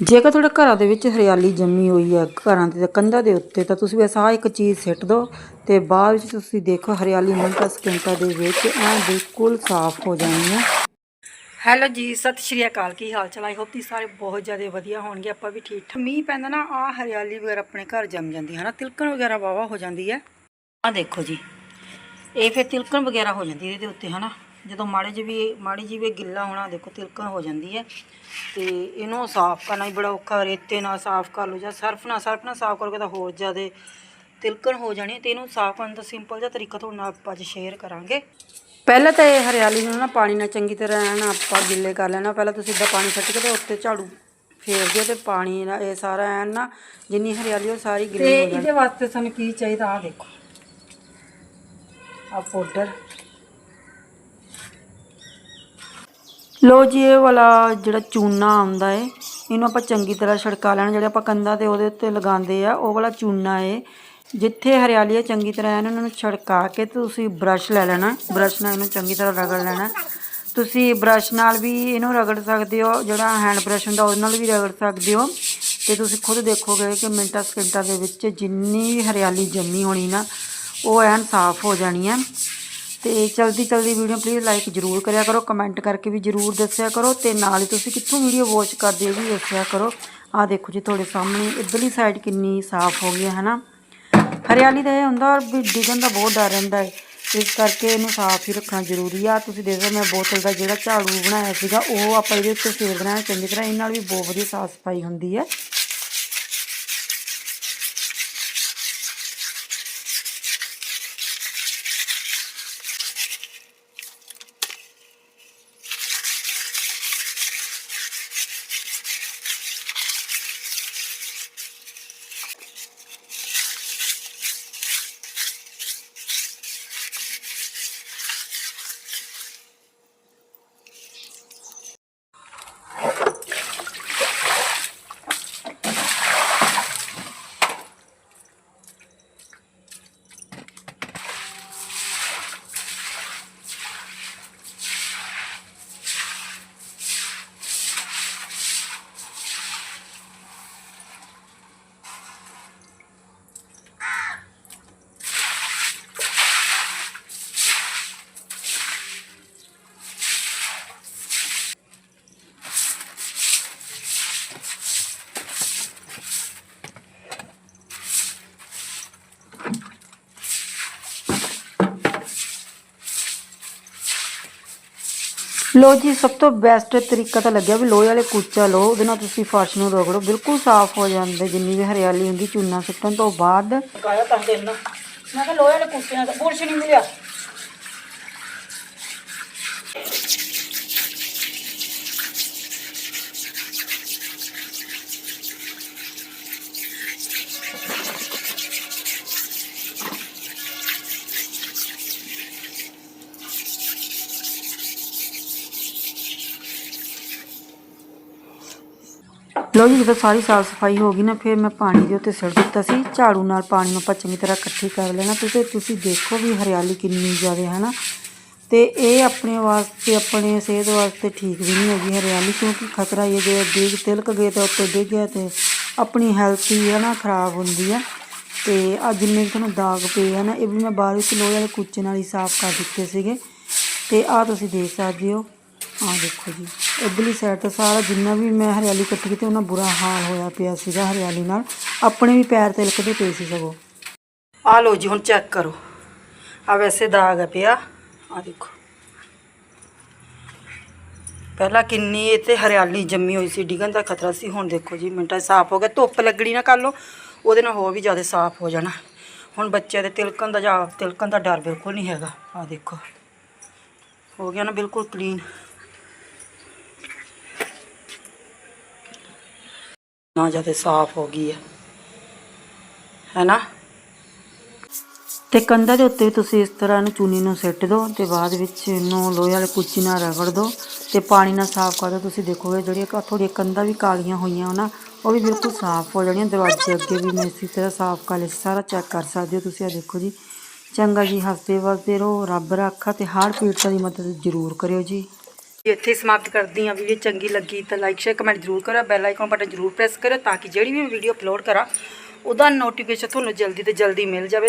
ਜੇਕਰ ਤੁਹਾਡੇ ਘਰਾਂ ਦੇ ਵਿੱਚ ਹਰਿਆਲੀ ਜੰਮੀ ਹੋਈ ਹੈ, ਘਰਾਂ ਦੇ ਕੰਧਾਂ ਦੇ ਉੱਤੇ, ਤਾਂ ਤੁਸੀਂ ਬਸ ਆਹ ਇੱਕ ਚੀਜ਼ ਸਿੱਟ ਦਿਓ ਤੇ ਬਾਅਦ ਵਿੱਚ ਤੁਸੀਂ ਦੇਖੋ ਹਰਿਆਲੀ ਮਿੰਟਾਂ ਸਕਿੰਟਾਂ ਦੇ ਵਿੱਚ ਐ ਬਿਲਕੁਲ ਸਾਫ਼ ਹੋ ਜਾਣੀ ਹੈ। ਹੈਲੋ ਜੀ, ਸਤਿ ਸ਼੍ਰੀ ਅਕਾਲ, ਕੀ ਹਾਲ ਚਾਲ? ਆਈ ਹੋਪ ਤੁਸੀਂ ਸਾਰੇ ਬਹੁਤ ਜ਼ਿਆਦਾ ਵਧੀਆ ਹੋਣਗੇ, ਆਪਾਂ ਵੀ ਠੀਕ ਠਾਕ। ਮੀਂਹ ਪੈਂਦਾ ਨਾ ਆ ਹਰਿਆਲੀ ਵਗੈਰਾ ਆਪਣੇ ਘਰ ਜੰਮ ਜਾਂਦੀ ਹੈ ਨਾ, ਤਿਲਕਣ ਵਗੈਰਾ ਵਾਵਾ ਹੋ ਜਾਂਦੀ ਹੈ। ਆ ਦੇਖੋ ਜੀ, ਇਹ ਫਿਰ ਤਿਲਕਣ ਵਗੈਰਾ ਹੋ ਜਾਂਦੀ ਇਹਦੇ ਉੱਤੇ, ਹਨਾ? ਜਦੋਂ ਮਾੜੇ ਜਿਹੀ ਵੀ ਮਾੜੀ ਜਿਹੀ ਵੀ ਗਿੱਲਾ ਹੋਣਾ ਦੇਖੋ ਤਿਲਕਣ ਹੋ ਜਾਂਦੀ ਹੈ। ਤੇ ਇਹਨੂੰ ਸਾਫ਼ ਕਰਨਾ ਵੀ ਬੜਾ ਔਖਾ ਰੇਤੇ ਨਾਲ ਸਾਫ਼ ਕਰ ਲਓ ਜਾਂ ਸਰਫ ਨਾਲ ਸਰਫ ਨਾਲ ਸਾਫ਼ ਕਰੋਗੇ ਤਾਂ ਹੋਰ ਜ਼ਿਆਦਾ ਤਿਲਕਣ ਹੋ ਜਾਣੀ। ਤੇ ਇਹਨੂੰ ਸਾਫ਼ ਕਰਨ ਦਾ ਸਿੰਪਲ ਜਿਹਾ ਤਰੀਕਾ ਤੁਹਾਡੇ ਨਾਲ ਆਪਾਂ ਅੱਜ ਸ਼ੇਅਰ ਕਰਾਂਗੇ। ਪਹਿਲਾਂ ਤਾਂ ਇਹ ਹਰਿਆਲੀ ਨੂੰ ਨਾ ਪਾਣੀ ਨਾਲ ਚੰਗੀ ਤਰ੍ਹਾਂ ਐਨ ਆਪਾਂ ਗਿੱਲੇ ਕਰ ਲੈਣਾ। ਪਹਿਲਾਂ ਤੁਸੀਂ ਇੱਦਾਂ ਪਾਣੀ ਛੱਡ ਕੇ ਤੇ ਉੱਤੇ ਝਾੜੂ ਫੇਰ ਦਿਓ ਤੇ ਪਾਣੀ ਨਾਲ ਇਹ ਸਾਰਾ ਐਨ ਨਾ ਜਿੰਨੀ ਹਰਿਆਲੀ ਉਹ ਸਾਰੀ ਗਿੱਲੀ ਹੋ ਜਾਣੀ। ਇਹਦੇ ਵਾਸਤੇ ਸਾਨੂੰ ਕੀ ਚਾਹੀਦਾ? ਆ ਦੇਖੋ। ਆ ਪਾਊਡਰ ਲੋ ਜੀ, ਇਹ ਵਾਲਾ ਜਿਹੜਾ ਚੂਨਾ ਆਉਂਦਾ ਏ, ਇਹਨੂੰ ਆਪਾਂ ਚੰਗੀ ਤਰ੍ਹਾਂ ਛੜਕਾ ਲੈਣਾ, ਜਿਹੜੇ ਆਪਾਂ ਕੰਧਾਂ ਤੇ ਉਹਦੇ ਉੱਤੇ ਲਗਾਉਂਦੇ ਆ, ਉਹ ਵਾਲਾ ਚੂਨਾ ਏ। ਜਿੱਥੇ ਹਰਿਆਲੀ ਹੈ ਚੰਗੀ ਤਰ੍ਹਾਂ ਇਹਨਾਂ ਨੂੰ ਛੜਕਾ ਕੇ ਤੁਸੀਂ ਬ੍ਰਸ਼ ਲੈ ਲੈਣਾ, ਬ੍ਰਸ਼ ਨਾਲ ਇਹਨੂੰ ਚੰਗੀ ਤਰ੍ਹਾਂ ਰਗੜ ਲੈਣਾ। ਤੁਸੀਂ ਬ੍ਰਸ਼ ਨਾਲ ਵੀ ਇਹਨੂੰ ਰਗੜ ਸਕਦੇ ਹੋ, ਜਿਹੜਾ ਹੈਂਡ ਬ੍ਰਸ਼ ਹੁੰਦਾ, ਉਹਦੇ ਨਾਲ ਵੀ ਰਗੜ ਸਕਦੇ ਹੋ। ਤੇ ਤੁਸੀਂ ਖੁਦ ਦੇਖੋਗੇ ਕਿ ਮਿੰਟਾਂ ਸਕਿੰਟਾਂ ਦੇ ਵਿੱਚ ਜਿੰਨੀ ਵੀ ਹਰਿਆਲੀ ਜੰਮੀ ਹੋਣੀ ਨਾ, ਉਹ ਐਨ ਸਾਫ਼ ਹੋ ਜਾਣੀ ਹੈ ਤੇ ਚਲਦੀ ਚਲਦੀ ਵੀਡੀਓ ਪਲੀਜ਼ ਲਾਈਕ ਜਰੂਰ ਕਰਿਆ ਕਰੋ ਕਮੈਂਟ ਕਰਕੇ ਵੀ ਜਰੂਰ ਦੱਸਿਆ ਕਰੋ ਤੇ ਨਾਲ ਹੀ ਤੁਸੀਂ ਕਿੱਥੋਂ ਵੀਡੀਓ ਵਾਚ ਕਰਦੇ ਹੋ ਵੀ ਦੱਸਿਆ ਕਰੋ। ਆਹ ਦੇਖੋ ਜੀ ਤੁਹਾਡੇ ਸਾਹਮਣੇ ਇੱਧਰਲੀ ਸਾਈਡ ਕਿੰਨੀ ਸਾਫ਼ ਹੋ ਗਈ ਹੈ ਨਾ ਹਰਿਆਲੀ ਦਾ ਇਹ ਹੁੰਦਾ ਔਰ ਵੀ ਡਿੱਗਣ ਦਾ ਬਹੁਤ ਡਰ ਰਹਿੰਦਾ ਹੈ। ਇਸ ਕਰਕੇ ਇਹਨੂੰ ਸਾਫ਼ ਹੀ ਰੱਖਣਾ ਜ਼ਰੂਰੀ ਆ। ਤੁਸੀਂ ਦੇਖੋ ਮੈਂ ਬੋਤਲ ਦਾ ਜਿਹੜਾ ਝਾੜੂ ਬਣਾਇਆ ਸੀਗਾ, ਉਹ ਆਪਾਂ ਇਹਦੇ ਉੱਤੇ ਫੇਰ ਦੇਣਾ ਚੰਗੀ ਤਰ੍ਹਾਂ ਇਹ ਨਾਲ ਵੀ ਬਹੁਤ ਵਧੀਆ ਸਾਫ਼ ਸਫ਼ਾਈ ਹੁੰਦੀ ਹੈ। ਲੋ ਜੀ, ਸਭ ਤੋਂ ਬੈਸਟ ਤਰੀਕਾ ਤਾਂ ਲੱਗਿਆ ਵੀ ਲੋਹੇ ਵਾਲੇ ਕੂਚਾ ਲਓ, ਉਹਦੇ ਨਾਲ ਤੁਸੀਂ ਫਰਸ਼ ਨੂੰ ਰਗੜੋ, ਬਿਲਕੁਲ ਸਾਫ਼ ਹੋ ਜਾਂਦੇ, ਜਿੰਨੀ ਵੀ ਹਰਿਆਲੀ ਹੁੰਦੀ, ਚੂਨਾ ਸੁੱਟਣ ਤੋਂ ਬਾਅਦ। ਕਾਇਆ ਤਾਂ ਦੇਣਾ ਮੈਂ ਕਿਹਾ ਲੋਹੇ ਵਾਲੇ ਕੂਚੇ ਨਾਲ ਬੁਰਸ਼ ਨਹੀਂ ਮਿਲਿਆ। ਲੋ ਜੀ, ਜਦੋਂ ਸਾਰੀ ਸਾਫ਼ ਸਫ਼ਾਈ ਹੋ ਗਈ ਨਾ, ਫਿਰ ਮੈਂ ਪਾਣੀ ਦੇ ਉੱਤੇ ਸਿੱਟ ਦਿੱਤਾ ਸੀ। ਝਾੜੂ ਨਾਲ ਪਾਣੀ ਨੂੰ ਆਪਾਂ ਚੰਗੀ ਤਰ੍ਹਾਂ ਇਕੱਠੀ ਕਰ ਲੈਣਾ। ਤੁਸੀਂ ਤੁਸੀਂ ਦੇਖੋ ਵੀ ਹਰਿਆਲੀ ਕਿੰਨੀ ਜ਼ਿਆਦਾ, ਹੈ ਨਾ? ਤੇ ਇਹ ਆਪਣੇ ਵਾਸਤੇ, ਆਪਣੇ ਸਿਹਤ ਵਾਸਤੇ ਠੀਕ ਵੀ ਨਹੀਂ ਹੈਗੀ ਹਰਿਆਲੀ, ਕਿਉਂਕਿ ਖਤਰਾ ਇਹ ਜੇ ਡਿੱਗ ਤਿਲਕ ਗਏ ਤਾਂ ਉੱਤੇ ਡਿੱਗ ਗਿਆ ਤੇ ਆਪਣੀ ਹੈਲਥ ਹੀ, ਹੈ ਨਾ, ਖਰਾਬ ਹੁੰਦੀ ਆ। ਤੇ ਆ ਜਿੰਨੇ ਵੀ ਤੁਹਾਨੂੰ ਦਾਗ ਪਏ ਆ ਨਾ, ਇਹ ਵੀ ਮੈਂ ਬਾਅਦ ਵਿੱਚ ਲੋਹੇ ਵਾਲੇ ਕੁੱਚੇ ਨਾਲ ਹੀ ਸਾਫ਼ ਕਰ ਦਿੱਤੇ ਸੀਗੇ। ਤੇ ਆਹ ਤੁਸੀਂ ਦੇਖ ਸਕਦੇ ਹੋ। ਆਹ ਦੇਖੋ ਜੀ। ਇੱਧਰਲੀ ਸਾਈਡ ਤੋਂ ਸਾਰਾ ਜਿੰਨਾ ਵੀ ਮੈਂ ਹਰਿਆਲੀ ਕੱਟੀ ਕੀਤੀ ਉਹਨਾਂ ਬੁਰਾ ਹਾਲ ਹੋਇਆ ਪਿਆ ਸੀਗਾ ਹਰਿਆਲੀ ਨਾਲ। ਆਪਣੇ ਵੀ ਪੈਰ ਤਿਲਕਦੇ ਪਏ ਸੀ ਸਗੋਂ। ਆ ਲੋ ਜੀ, ਹੁਣ ਚੈੱਕ ਕਰੋ। ਆ ਵੈਸੇ ਦਾਗ ਆ ਪਿਆ। ਆ ਦੇਖੋ। ਪਹਿਲਾਂ ਕਿੰਨੀ ਇੱਥੇ ਹਰਿਆਲੀ ਜੰਮੀ ਹੋਈ ਸੀ, ਡਿੱਗਣ ਦਾ ਖਤਰਾ ਸੀ। ਹੁਣ ਦੇਖੋ ਜੀ, ਮਿੰਟਾਂ 'ਚ ਸਾਫ਼ ਹੋ ਗਿਆ। ਧੁੱਪ ਲੱਗਣੀ ਨਾ ਕਰ ਲਓ ਉਹਦੇ ਨਾਲ ਹੋਰ ਵੀ ਜ਼ਿਆਦਾ ਸਾਫ਼ ਹੋ ਜਾਣਾ। ਹੁਣ ਬੱਚਿਆਂ ਦੇ ਤਿਲਕਣ ਦਾ ਜਾਂ ਤਿਲਕਣ ਦਾ ਡਰ ਬਿਲਕੁਲ ਨਹੀਂ ਹੈਗਾ। ਆ ਦੇਖੋ। ਹੋ ਗਿਆ ਨਾ ਬਿਲਕੁਲ ਕਲੀਨ ਨਾ ਜ਼ਿਆਦਾ ਸਾਫ਼ ਹੋ ਗਈ ਹੈ ਹੈਨਾ? ਤੇ ਕੰਧਾਂ ਦੇ ਉੱਤੇ ਤੁਸੀਂ ਇਸ ਤਰ੍ਹਾਂ ਇਹਨੂੰ ਚੂਨੀ ਨੂੰ ਸਿੱਟ ਦਿਓ ਤੇ ਬਾਅਦ ਵਿੱਚ ਇਹਨੂੰ ਲੋਹੇ ਵਾਲੇ ਕੁੱਚੀ ਨਾਲ ਰਗੜ ਦਿਓ ਤੇ ਪਾਣੀ ਨਾਲ ਸਾਫ਼ ਕਰ ਦਿਓ। ਤੁਸੀਂ ਦੇਖੋਗੇ ਜਿਹੜੀਆਂ ਕ- ਕੰਧਾਂ ਵੀ ਕਾਲੀਆਂ ਹੋਈਆਂ ਉਹਨਾਂ ਉਹ ਵੀ ਬਿਲਕੁਲ ਸਾਫ਼ ਹੋ ਜਾਣੀਆਂ। ਦਰਵਾਜ਼ੇ ਅੱਗੇ ਵੀ ਮੈਂ ਇਸੇ ਤਰ੍ਹਾਂ ਸਾਫ਼ ਕਰ ਲਿਆ ਸਾਰਾ ਚੈੱਕ ਕਰ ਸਕਦੇ ਹੋ ਤੁਸੀਂ। ਆ ਦੇਖੋ ਜੀ। ਚੰਗਾ ਜੀ, ਹੱਸਦੇ ਵਸਦੇ ਰਹੋ, ਰੱਬ ਰਾਖਾ ਤੇ ਹਰ ਪੀੜਤਾਂ ਦੀ ਮਦਦ ਜ਼ਰੂਰ ਕਰਿਓ ਜੀ। ਇੱਥੇ ਸਮਾਪਤ ਕਰਦੀ ਹਾਂ ਵੀਡੀਓ ਚੰਗੀ ਲੱਗੀ ਤਾਂ ਲਾਈਕ ਸ਼ੇਅਰ ਕਮੈਂਟ ਜ਼ਰੂਰ ਕਰੋ ਬੈਲ ਆਈਕਨ ਬਟਨ ਜ਼ਰੂਰ ਪ੍ਰੈਸ ਕਰੋ ਤਾਂ ਕਿ ਜਿਹੜੀ ਵੀ ਵੀਡੀਓ ਅਪਲੋਡ ਕਰਾਂ, ਉਹਦਾ ਨੋਟੀਫਿਕੇਸ਼ਨ ਤੁਹਾਨੂੰ ਜਲਦੀ ਤੋਂ ਜਲਦੀ ਮਿਲ ਜਾਵੇ।